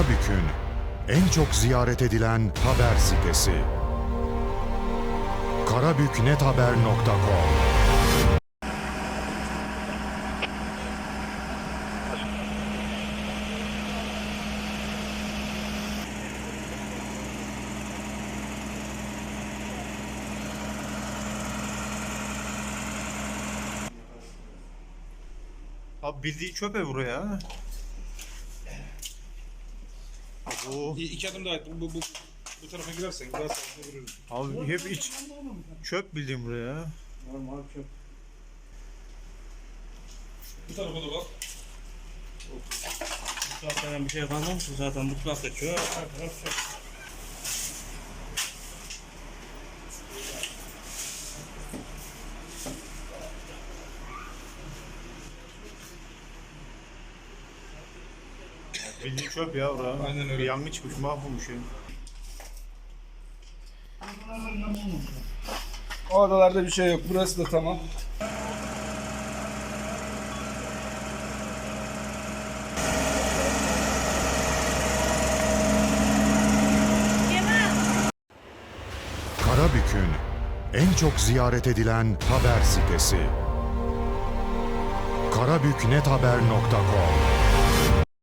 Karabük'ün en çok ziyaret edilen haber sitesi. karabüknethaber.com Abi bildiğin çöp ev buraya. Bu İ- İki adım daha et. Bu, bu, bu, bu tarafa girersen daha sağlıklı görürüz. abi hep iç çöp bildiğin buraya. Bu tarafa da bak. Mutfaktan bir şey kalmamış zaten mutfakta çöp. her taraf çöp. Bildiğin çöp ya bura. Aynen öyle. Bir yangın çıkmış mahvolmuş ya. O odalarda bir şey yok. Burası da tamam. Karabük'ün en çok ziyaret edilen haber sitesi. karabüknethaber.com